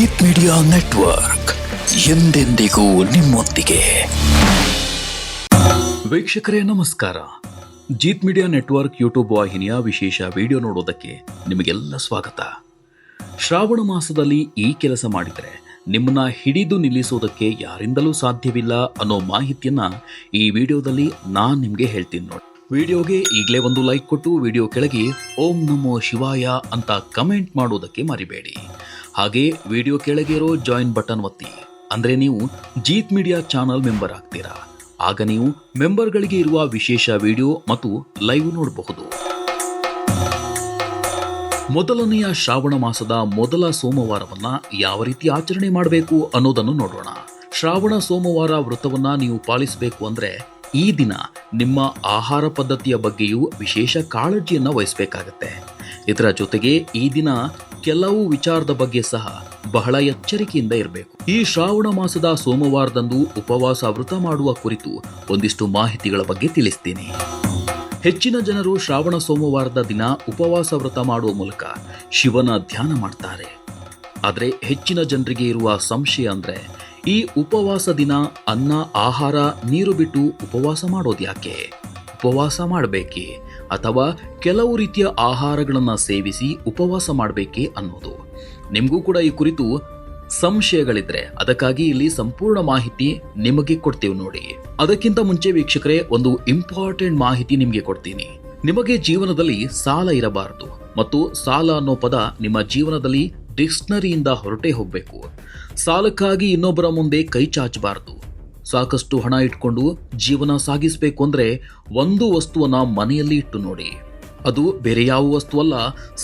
Jeet media network ಎಂದೆಂದಿಗೂ ನಿಮ್ಮೊಂದಿಗೆ. ವೀಕ್ಷಕರೇ, ನಮಸ್ಕಾರ. ಜೀತ್ ಮೀಡಿಯಾ ನೆಟ್ವರ್ಕ್ ಯೂಟ್ಯೂಬ್ ವಾಹಿನಿಯ ವಿಶೇಷ ವಿಡಿಯೋ ನೋಡೋದಕ್ಕೆ ನಿಮಗೆಲ್ಲ ಸ್ವಾಗತ. ಶ್ರಾವಣ ಮಾಸದಲ್ಲಿ ಈ ಕೆಲಸ ಮಾಡಿದರೆ ನಿಮ್ಮನ್ನ ಹಿಡಿದು ನಿಲ್ಲಿಸೋದಕ್ಕೆ ಯಾರಿಂದಲೂ ಸಾಧ್ಯವಿಲ್ಲ ಅನ್ನೋ ಮಾಹಿತಿಯನ್ನ ಈ ವಿಡಿಯೋದಲ್ಲಿ ನಾನು ನಿಮಗೆ ಹೇಳ್ತೀನಿ ನೋಡಿ. ವಿಡಿಯೋಗೆ ಈಗಲೇ ಒಂದು ಲೈಕ್ ಕೊಟ್ಟು, ವಿಡಿಯೋ ಕೆಳಗೆ ಓಂ ನಮೋ ಶಿವಾಯ ಅಂತ ಕಮೆಂಟ್ ಮಾಡೋದಕ್ಕೆ ಮರಿಬೇಡಿ. ಹಾಗೆ ವಿಡಿಯೋ ಕೆಳಗೆ ಇರೋ ಜಾಯಿನ್ ಬಟನ್ ಒತ್ತಿ. ಅಂದ್ರೆ ನೀವು ಜೀತ್ ಮೀಡಿಯಾ ಚಾನಲ್ ಮೆಂಬರ್ ಆಗ್ತೀರಾ. ಆಗ ನೀವು ಮೆಂಬರ್ಗಳಿಗೆ ಇರುವ ವಿಶೇಷ ವಿಡಿಯೋ ಮತ್ತು ಲೈವ್ ನೋಡಬಹುದು. ಮೊದಲನೆಯ ಶ್ರಾವಣ ಮಾಸದ ಮೊದಲ ಸೋಮವಾರವನ್ನ ಯಾವ ರೀತಿ ಆಚರಣೆ ಮಾಡಬೇಕು ಅನ್ನೋದನ್ನು ನೋಡೋಣ. ಶ್ರಾವಣ ಸೋಮವಾರ ವ್ರತವನ್ನ ನೀವು ಪಾಲಿಸಬೇಕು ಅಂದ್ರೆ ಈ ದಿನ ನಿಮ್ಮ ಆಹಾರ ಪದ್ಧತಿಯ ಬಗ್ಗೆಯೂ ವಿಶೇಷ ಕಾಳಜಿಯನ್ನ ವಹಿಸಬೇಕಾಗತ್ತೆ. ಇದರ ಜೊತೆಗೆ ಈ ದಿನ ಕೆಲವು ವಿಚಾರದ ಬಗ್ಗೆ ಸಹ ಬಹಳ ಎಚ್ಚರಿಕೆಯಿಂದ ಇರಬೇಕು. ಈ ಶ್ರಾವಣ ಮಾಸದ ಸೋಮವಾರದಂದು ಉಪವಾಸ ವೃತ ಮಾಡುವ ಕುರಿತು ಒಂದಿಷ್ಟು ಮಾಹಿತಿಗಳ ಬಗ್ಗೆ ತಿಳಿಸ್ತೀನಿ. ಹೆಚ್ಚಿನ ಜನರು ಶ್ರಾವಣ ಸೋಮವಾರದ ದಿನ ಉಪವಾಸ ವ್ರತ ಮಾಡುವ ಮೂಲಕ ಶಿವನ ಧ್ಯಾನ ಮಾಡ್ತಾರೆ. ಆದರೆ ಹೆಚ್ಚಿನ ಜನರಿಗೆ ಇರುವ ಸಂಶಯ ಅಂದ್ರೆ ಈ ಉಪವಾಸ ದಿನ ಅನ್ನ, ಆಹಾರ, ನೀರು ಬಿಟ್ಟು ಉಪವಾಸ ಮಾಡೋದು ಯಾಕೆ ಉಪವಾಸ ಮಾಡಬೇಕೆ? ಅಥವಾ ಕೆಲವು ರೀತಿಯ ಆಹಾರಗಳನ್ನು ಸೇವಿಸಿ ಉಪವಾಸ ಮಾಡಬೇಕೆ ಅನ್ನೋದು. ನಿಮಗೂ ಕೂಡ ಈ ಕುರಿತು ಸಂಶಯಗಳಿದ್ರೆ ಅದಕ್ಕಾಗಿ ಇಲ್ಲಿ ಸಂಪೂರ್ಣ ಮಾಹಿತಿ ನಿಮಗೆ ಕೊಡ್ತೀವಿ ನೋಡಿ. ಅದಕ್ಕಿಂತ ಮುಂಚೆ ವೀಕ್ಷಕರೇ, ಒಂದು ಇಂಪಾರ್ಟೆಂಟ್ ಮಾಹಿತಿ ನಿಮಗೆ ಕೊಡ್ತೀನಿ. ನಿಮಗೆ ಜೀವನದಲ್ಲಿ ಸಾಲ ಇರಬಾರದು ಮತ್ತು ಸಾಲ ಅನ್ನೋ ಪದ ನಿಮ್ಮ ಜೀವನದಲ್ಲಿ ಡಿಕ್ಷನರಿಯಿಂದ ಹೊರಟೇ ಹೋಗಬೇಕು. ಸಾಲಕ್ಕಾಗಿ ಇನ್ನೊಬ್ಬರ ಮುಂದೆ ಕೈ ಚಾಚಬಾರದು. ಸಾಕಷ್ಟು ಹಣ ಇಟ್ಕೊಂಡು ಜೀವನ ಸಾಗಿಸಬೇಕು ಅಂದರೆ ಒಂದು ವಸ್ತುವನ್ನು ಮನೆಯಲ್ಲಿ ಇಟ್ಟು ನೋಡಿ. ಅದು ಬೇರೆ ಯಾವ ವಸ್ತುವಲ್ಲ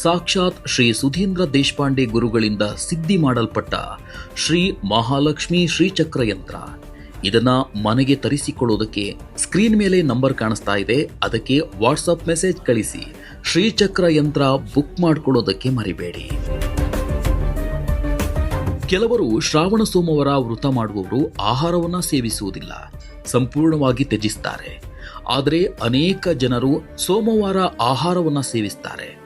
ಸಾಕ್ಷಾತ್ ಶ್ರೀ ಸುಧೀಂದ್ರ ದೇಶಪಾಂಡೆ ಗುರುಗಳಿಂದ ಸಿದ್ಧಿ ಮಾಡಲ್ಪಟ್ಟ ಶ್ರೀ ಮಹಾಲಕ್ಷ್ಮಿ ಶ್ರೀಚಕ್ರ ಯಂತ್ರ. ಇದನ್ನ ಮನೆಗೆ ತರಿಸಿಕೊಳ್ಳೋದಕ್ಕೆ ಸ್ಕ್ರೀನ್ ಮೇಲೆ ನಂಬರ್ ಕಾಣಿಸ್ತಾ ಇದೆ, ಅದಕ್ಕೆ ವಾಟ್ಸಪ್ ಮೆಸೇಜ್ ಕಳಿಸಿ. ಶ್ರೀಚಕ್ರ ಯಂತ್ರ ಬುಕ್ ಮಾಡಿಕೊಳ್ಳೋದಕ್ಕೆ ಮರಿಬೇಡಿ. ಕೆಲವರು ಶ್ರಾವಣ ಸೋಮವಾರ ವೃತ ಮಾಡುವವರು ಆಹಾರವನ್ನ ಸೇವಿಸುವುದಿಲ್ಲ, ಸಂಪೂರ್ಣವಾಗಿ ತ್ಯಜಿಸ್ತಾರೆ. ಆದರೆ ಅನೇಕ ಜನರು ಸೋಮವಾರ ಆಹಾರವನ್ನ ಸೇವಿಸ್ತಾರೆ.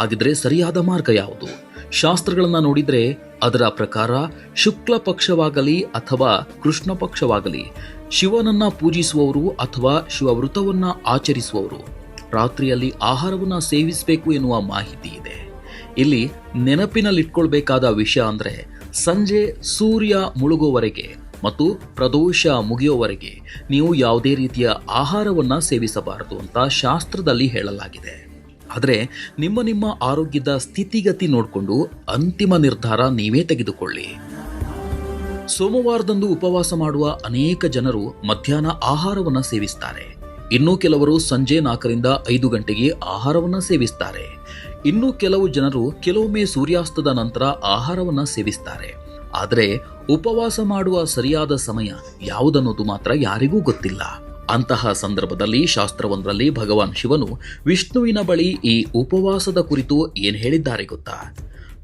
ಹಾಗಿದ್ರೆ ಸರಿಯಾದ ಮಾರ್ಗ ಯಾವುದು? ಶಾಸ್ತ್ರಗಳನ್ನು ನೋಡಿದ್ರೆ ಅದರ ಪ್ರಕಾರ ಶುಕ್ಲ ಪಕ್ಷವಾಗಲಿ ಅಥವಾ ಕೃಷ್ಣ ಪಕ್ಷವಾಗಲಿ, ಶಿವನನ್ನ ಪೂಜಿಸುವವರು ಅಥವಾ ಶಿವವೃತವನ್ನು ಆಚರಿಸುವವರು ರಾತ್ರಿಯಲ್ಲಿ ಆಹಾರವನ್ನ ಸೇವಿಸಬೇಕು ಎನ್ನುವ ಮಾಹಿತಿ ಇದೆ. ಇಲ್ಲಿ ನೆನಪಿನಲ್ಲಿಟ್ಕೊಳ್ಬೇಕಾದ ವಿಷಯ ಅಂದರೆ ಸಂಜೆ ಸೂರ್ಯ ಮುಳುಗುವವರೆಗೆ ಮತ್ತು ಪ್ರದೋಷ ಮುಗಿಯುವವರೆಗೆ ನೀವು ಯಾವುದೇ ರೀತಿಯ ಆಹಾರವನ್ನ ಸೇವಿಸಬಾರದು ಅಂತ ಶಾಸ್ತ್ರದಲ್ಲಿ ಹೇಳಲಾಗಿದೆ. ಆದರೆ ನಿಮ್ಮ ನಿಮ್ಮ ಆರೋಗ್ಯದ ಸ್ಥಿತಿಗತಿ ನೋಡಿಕೊಂಡು ಅಂತಿಮ ನಿರ್ಧಾರ ನೀವೇ ತೆಗೆದುಕೊಳ್ಳಿ. ಸೋಮವಾರದಂದು ಉಪವಾಸ ಮಾಡುವ ಅನೇಕ ಜನರು ಮಧ್ಯಾಹ್ನ ಆಹಾರವನ್ನು ಸೇವಿಸ್ತಾರೆ. ಇನ್ನೂ ಕೆಲವರು ಸಂಜೆ ನಾಲ್ಕರಿಂದ ಐದು ಗಂಟೆಗೆ ಆಹಾರವನ್ನು ಸೇವಿಸ್ತಾರೆ. ಇನ್ನು ಕೆಲವು ಜನರು ಕೆಲವೊಮ್ಮೆ ಸೂರ್ಯಾಸ್ತದ ನಂತರ ಆಹಾರವನ್ನ ಸೇವಿಸ್ತಾರೆ. ಆದರೆ ಉಪವಾಸ ಮಾಡುವ ಸರಿಯಾದ ಸಮಯ ಯಾವುದನ್ನೋದು ಮಾತ್ರ ಯಾರಿಗೂ ಗೊತ್ತಿಲ್ಲ. ಅಂತಹ ಸಂದರ್ಭದಲ್ಲಿ ಶಾಸ್ತ್ರವೊಂದರಲ್ಲಿ ಭಗವಾನ್ ಶಿವನು ವಿಷ್ಣುವಿನ ಬಳಿ ಈ ಉಪವಾಸದ ಕುರಿತು ಏನು ಹೇಳಿದ್ದಾರೆ ಗೊತ್ತಾ?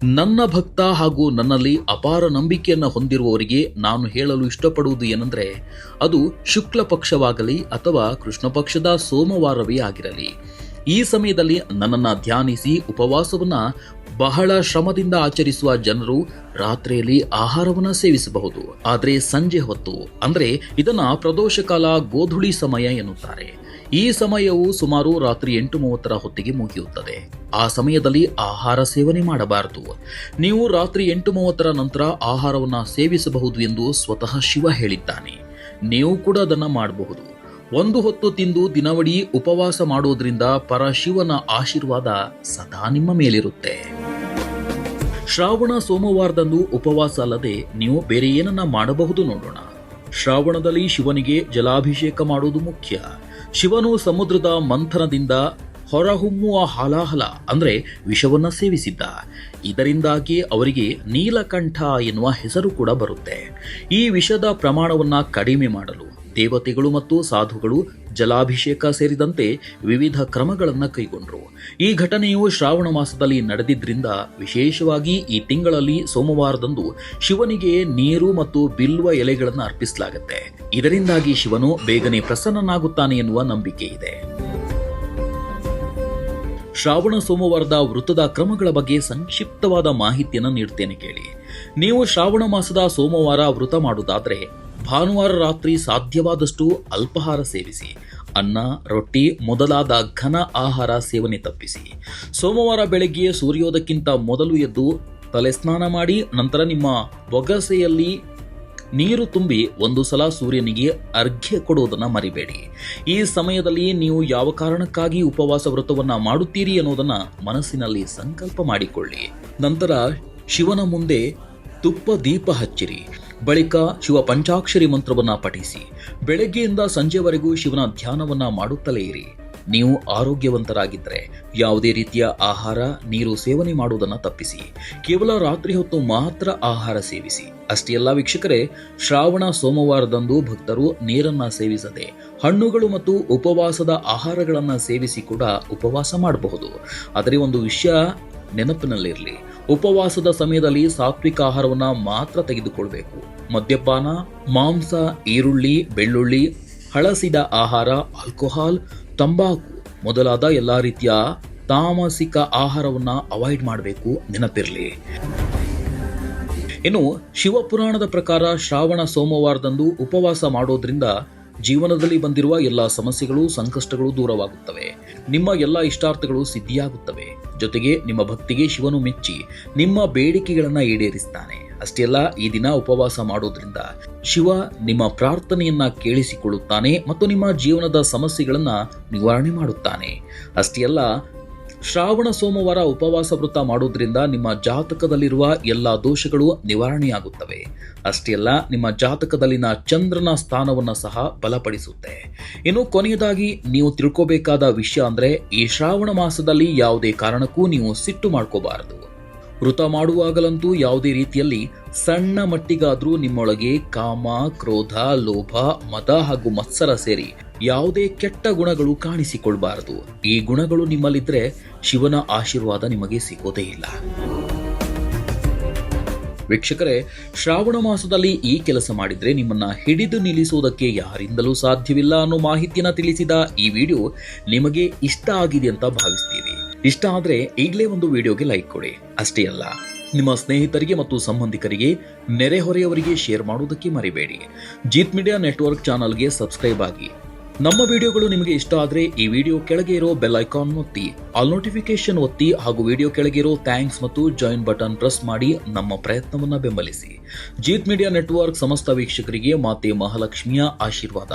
ನನ್ನ ಭಕ್ತ ಹಾಗೂ ನನ್ನಲ್ಲಿ ಅಪಾರ ನಂಬಿಕೆಯನ್ನು ಹೊಂದಿರುವವರಿಗೆ ನಾನು ಹೇಳಲು ಇಷ್ಟಪಡುವುದು ಏನಂದ್ರೆ, ಅದು ಶುಕ್ಲ ಪಕ್ಷವಾಗಲಿ ಅಥವಾ ಕೃಷ್ಣ ಪಕ್ಷದ ಸೋಮವಾರವೇ ಆಗಿರಲಿ. ಈ ಸಮಯದಲ್ಲಿ ನನ್ನನ್ನು ಧ್ಯಾನಿಸಿ ಉಪವಾಸವನ್ನ ಬಹಳ ಶ್ರಮದಿಂದ ಆಚರಿಸುವ ಜನರು ರಾತ್ರಿಯಲ್ಲಿ ಆಹಾರವನ್ನು ಸೇವಿಸಬಹುದು. ಆದರೆ ಸಂಜೆ ಹೊತ್ತು, ಅಂದರೆ ಇದನ್ನು ಪ್ರದೋಷಕಾಲ ಗೋಧುಳಿ ಸಮಯ ಎನ್ನುತ್ತಾರೆ. ಈ ಸಮಯವು ಸುಮಾರು ರಾತ್ರಿ ಎಂಟು ಮೂವತ್ತರ ಹೊತ್ತಿಗೆ ಮುಗಿಯುತ್ತದೆ. ಆ ಸಮಯದಲ್ಲಿ ಆಹಾರ ಸೇವನೆ ಮಾಡಬಾರದು. ನೀವು ರಾತ್ರಿ ಎಂಟು ಮೂವತ್ತರ ನಂತರ ಆಹಾರವನ್ನು ಸೇವಿಸಬಹುದು ಎಂದು ಸ್ವತಃ ಶಿವ ಹೇಳಿದ್ದಾನೆ. ನೀವು ಕೂಡ ಅದನ್ನು ಮಾಡಬಹುದು. ಒಂದು ಹೊತ್ತು ತಿಂದು ದಿನವಡಿ ಉಪವಾಸ ಮಾಡೋದ್ರಿಂದ ಪರಶಿವನ ಆಶೀರ್ವಾದ ಸದಾ ನಿಮ್ಮ ಮೇಲಿರುತ್ತೆ. ಶ್ರಾವಣ ಸೋಮವಾರದಂದು ಉಪವಾಸ ಅಲ್ಲದೆ ನೀವು ಬೇರೆ ಏನನ್ನ ಮಾಡಬಹುದು ನೋಡೋಣ. ಶ್ರಾವಣದಲ್ಲಿ ಶಿವನಿಗೆ ಜಲಾಭಿಷೇಕ ಮಾಡುವುದು ಮುಖ್ಯ. ಶಿವನು ಸಮುದ್ರದ ಮಂಥನದಿಂದ ಹೊರಹೊಮ್ಮುವ ಹಲಾಹಲ ಅಂದ್ರೆ ವಿಷವನ್ನ ಸೇವಿಸಿದ್ದ. ಇದರಿಂದಾಗಿ ಅವರಿಗೆ ನೀಲಕಂಠ ಎನ್ನುವ ಹೆಸರು ಕೂಡ ಬರುತ್ತೆ. ಈ ವಿಷದ ಪ್ರಮಾಣವನ್ನ ಕಡಿಮೆ ಮಾಡಲು ದೇವತೆಗಳು ಮತ್ತು ಸಾಧುಗಳು ಜಲಾಭಿಷೇಕ ಸೇರಿದಂತೆ ವಿವಿಧ ಕ್ರಮಗಳನ್ನು ಕೈಗೊಂಡರು. ಈ ಘಟನೆಯು ಶ್ರಾವಣ ಮಾಸದಲ್ಲಿ ನಡೆದಿದ್ದರಿಂದ ವಿಶೇಷವಾಗಿ ಈ ತಿಂಗಳಲ್ಲಿ ಸೋಮವಾರದಂದು ಶಿವನಿಗೆ ನೀರು ಮತ್ತು ಬಿಲ್ವ ಎಲೆಗಳನ್ನು ಅರ್ಪಿಸಲಾಗುತ್ತೆ. ಇದರಿಂದಾಗಿ ಶಿವನು ಬೇಗನೆ ಪ್ರಸನ್ನನಾಗುತ್ತಾನೆ ಎನ್ನುವ ನಂಬಿಕೆ ಇದೆ. ಶ್ರಾವಣ ಸೋಮವಾರದ ವೃತ್ತದ ಕ್ರಮಗಳ ಬಗ್ಗೆ ಸಂಕ್ಷಿಪ್ತವಾದ ಮಾಹಿತಿಯನ್ನು ನೀಡ್ತೇನೆ ಕೇಳಿ. ನೀವು ಶ್ರಾವಣ ಮಾಸದ ಸೋಮವಾರ ವೃತ ಮಾಡುವುದಾದ್ರೆ ಭಾನುವಾರ ರಾತ್ರಿ ಸಾಧ್ಯವಾದಷ್ಟು ಅಲ್ಪಾಹಾರ ಸೇವಿಸಿ, ಅನ್ನ, ರೊಟ್ಟಿ ಮೊದಲಾದ ಘನ ಆಹಾರ ಸೇವನೆ ತಪ್ಪಿಸಿ. ಸೋಮವಾರ ಬೆಳಗ್ಗೆ ಸೂರ್ಯೋದಕ್ಕಿಂತ ಮೊದಲು ಎದ್ದು ತಲೆ ಸ್ನಾನ ಮಾಡಿ, ನಂತರ ನಿಮ್ಮ ಬೊಗಸೆಯಲ್ಲಿ ನೀರು ತುಂಬಿ ಒಂದು ಸಲ ಸೂರ್ಯನಿಗೆ ಅರ್ಘ್ಯ ಕೊಡುವುದನ್ನು ಮರಿಬೇಡಿ. ಈ ಸಮಯದಲ್ಲಿ ನೀವು ಯಾವ ಕಾರಣಕ್ಕಾಗಿ ಉಪವಾಸ ವ್ರತವನ್ನು ಮಾಡುತ್ತೀರಿ ಅನ್ನೋದನ್ನು ಮನಸ್ಸಿನಲ್ಲಿ ಸಂಕಲ್ಪ ಮಾಡಿಕೊಳ್ಳಿ. ನಂತರ ಶಿವನ ಮುಂದೆ ತುಪ್ಪ ದೀಪ ಹಚ್ಚಿರಿ. ಬಳಿಕ ಶಿವ ಪಂಚಾಕ್ಷರಿ ಮಂತ್ರವನ್ನ ಪಠಿಸಿ, ಬೆಳಗ್ಗೆಯಿಂದ ಸಂಜೆವರೆಗೂ ಶಿವನ ಧ್ಯಾನವನ್ನ ಮಾಡುತ್ತಲೇ ಇರಿ. ನೀವು ಆರೋಗ್ಯವಂತರಾಗಿದ್ದರೆ ಯಾವುದೇ ರೀತಿಯ ಆಹಾರ, ನೀರು ಸೇವನೆ ಮಾಡುವುದನ್ನು ತಪ್ಪಿಸಿ. ಕೇವಲ ರಾತ್ರಿ ಹೊತ್ತು ಮಾತ್ರ ಆಹಾರ ಸೇವಿಸಿ. ಅಷ್ಟೇ ಎಲ್ಲ ವೀಕ್ಷಕರೇ, ಶ್ರಾವಣ ಸೋಮವಾರದಂದು ಭಕ್ತರು ನೀರನ್ನ ಸೇವಿಸದೆ, ಹಣ್ಣುಗಳು ಮತ್ತು ಉಪವಾಸದ ಆಹಾರಗಳನ್ನು ಸೇವಿಸಿ ಕೂಡ ಉಪವಾಸ ಮಾಡಬಹುದು. ಆದರೆ ಒಂದು ವಿಷಯ ನೆನಪಿನಲ್ಲಿರಲಿ. ಉಪವಾಸದ ಸಮಯದಲ್ಲಿ ಸಾತ್ವಿಕ ಆಹಾರವನ್ನು ಮಾತ್ರ ತೆಗೆದುಕೊಳ್ಬೇಕು. ಮದ್ಯಪಾನ, ಮಾಂಸ, ಈರುಳ್ಳಿ, ಬೆಳ್ಳುಳ್ಳಿ, ಹಳಸಿದ ಆಹಾರ, ಆಲ್ಕೋಹಾಲ್, ತಂಬಾಕು ಮೊದಲಾದ ಎಲ್ಲ ರೀತಿಯ ತಾಮಸಿಕ ಆಹಾರವನ್ನ ಅವಾಯ್ಡ್ ಮಾಡಬೇಕು ನೆನಪಿರಲಿ. ಇನ್ನು ಶಿವಪುರಾಣದ ಪ್ರಕಾರ ಶ್ರಾವಣ ಸೋಮವಾರದಂದು ಉಪವಾಸ ಮಾಡೋದ್ರಿಂದ ಜೀವನದಲ್ಲಿ ಬಂದಿರುವ ಎಲ್ಲ ಸಮಸ್ಯೆಗಳು, ಸಂಕಷ್ಟಗಳು ದೂರವಾಗುತ್ತವೆ. ನಿಮ್ಮ ಎಲ್ಲ ಇಷ್ಟಾರ್ಥಗಳು ಸಿದ್ಧಿಯಾಗುತ್ತವೆ. ಜೊತೆಗೆ ನಿಮ್ಮ ಭಕ್ತಿಗೆ ಶಿವನು ಮೆಚ್ಚಿ ನಿಮ್ಮ ಬೇಡಿಕೆಗಳನ್ನ ಈಡೇರಿಸ್ತಾನೆ. ಅಷ್ಟೇ ಅಲ್ಲ ಈ ದಿನ ಉಪವಾಸ ಮಾಡೋದ್ರಿಂದ ಶಿವ ನಿಮ್ಮ ಪ್ರಾರ್ಥನೆಯನ್ನ ಕೇಳಿಸಿಕೊಳ್ಳುತ್ತಾನೆ ಮತ್ತು ನಿಮ್ಮ ಜೀವನದ ಸಮಸ್ಯೆಗಳನ್ನ ನಿವಾರಣೆ ಮಾಡುತ್ತಾನೆ. ಅಷ್ಟೇ ಅಲ್ಲ ಶ್ರಾವಣ ಸೋಮವಾರ ಉಪವಾಸ ವೃತ ಮಾಡೋದ್ರಿಂದ ನಿಮ್ಮ ಜಾತಕದಲ್ಲಿರುವ ಎಲ್ಲ ದೋಷಗಳು ನಿವಾರಣೆಯಾಗುತ್ತವೆ. ಅಷ್ಟೇ ಅಲ್ಲ ನಿಮ್ಮ ಜಾತಕದಲ್ಲಿನ ಚಂದ್ರನ ಸ್ಥಾನವನ್ನು ಸಹ ಬಲಪಡಿಸುತ್ತೆ. ಇನ್ನು ಕೊನೆಯದಾಗಿ ನೀವು ತಿಳ್ಕೋಬೇಕಾದ ವಿಷಯ ಅಂದ್ರೆ ಈ ಶ್ರಾವಣ ಮಾಸದಲ್ಲಿ ಯಾವುದೇ ಕಾರಣಕ್ಕೂ ನೀವು ಸಿಟ್ಟು ಮಾಡ್ಕೋಬಾರದು. ವೃತ ಮಾಡುವಾಗಲಂತೂ ಯಾವುದೇ ರೀತಿಯಲ್ಲಿ ಸಣ್ಣ ಮಟ್ಟಿಗಾದ್ರೂ ನಿಮ್ಮೊಳಗೆ ಕಾಮ, ಕ್ರೋಧ, ಲೋಭ ಮತ ಹಾಗೂ ಮತ್ಸರ ಸೇರಿ ಯಾವುದೇ ಕೆಟ್ಟ ಗುಣಗಳು ಕಾಣಿಸಿಕೊಳ್ಬಾರದು. ಈ ಗುಣಗಳು ನಿಮ್ಮಲ್ಲಿದ್ರೆ ಶಿವನ ಆಶೀರ್ವಾದ ನಿಮಗೆ ಸಿಗೋದೇ ಇಲ್ಲ. ವೀಕ್ಷಕರೇ, ಶ್ರಾವಣ ಮಾಸದಲ್ಲಿ ಈ ಕೆಲಸ ಮಾಡಿದ್ರೆ ನಿಮ್ಮನ್ನ ಹಿಡಿದು ನಿಲ್ಲಿಸುವುದಕ್ಕೆ ಯಾರಿಂದಲೂ ಸಾಧ್ಯವಿಲ್ಲ ಅನ್ನೋ ಮಾಹಿತಿಯನ್ನ ತಿಳಿಸಿದ ಈ ವಿಡಿಯೋ ನಿಮಗೆ ಇಷ್ಟ ಆಗಿದೆ ಅಂತ ಭಾವಿಸ್ತೀವಿ. ಇಷ್ಟ ಆದ್ರೆ ಈಗಲೇ ಒಂದು ವಿಡಿಯೋಗೆ ಲೈಕ್ ಕೊಡಿ. ಅಷ್ಟೇ ಅಲ್ಲ, ನಿಮ್ಮ ಸ್ನೇಹಿತರಿಗೆ ಮತ್ತು ಸಂಬಂಧಿಕರಿಗೆ ನೆರೆಹೊರೆಯವರಿಗೆ ಶೇರ್ ಮಾಡುವುದಕ್ಕೆ ಮರಿಬೇಡಿ. ಜೀತ್ ಮೀಡಿಯಾ ನೆಟ್ವರ್ಕ್ ಚಾನಲ್ಗೆ ಸಬ್ಸ್ಕ್ರೈಬ್ ಆಗಿ. ನಮ್ಮ ವಿಡಿಯೋಗಳು ನಿಮಗೆ ಇಷ್ಟ ಆದ್ರೆ ಈ ವಿಡಿಯೋ ಕೆಳಗೆ ಇರೋ ಬೆಲ್ ಐಕಾನ್ ಒತ್ತಿ ಆಲ್ ನೋಟಿಫಿಕೇಶನ್ ಒತ್ತಿ ಹಾಗೂ ವಿಡಿಯೋ ಕೆಳಗೆ ಇರೋ ಥ್ಯಾಂಕ್ಸ್ ಮತ್ತು ಜಾಯಿನ್ ಬಟನ್ ಪ್ರೆಸ್ ಮಾಡಿ ನಮ್ಮ ಪ್ರಯತ್ನವನ್ನು ಬೆಂಬಲಿಸಿ. ಜೀತ್ ಮೀಡಿಯಾ ನೆಟ್ವರ್ಕ್ ಸಮಸ್ತ ವೀಕ್ಷಕರಿಗೆ ಮಾತೆ ಮಹಾಲಕ್ಷ್ಮಿಯ ಆಶೀರ್ವಾದ.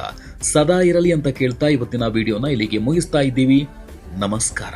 ಸದಾ ಇರಲಿ ಅಂತ ಕೇಳ್ತಾ ಇವತ್ತಿನ ವಿಡಿಯೋನ ಇಲ್ಲಿಗೆ ಮುಗಿಸ್ತಾ ಇದ್ದೀವಿ. ನಮಸ್ಕಾರ.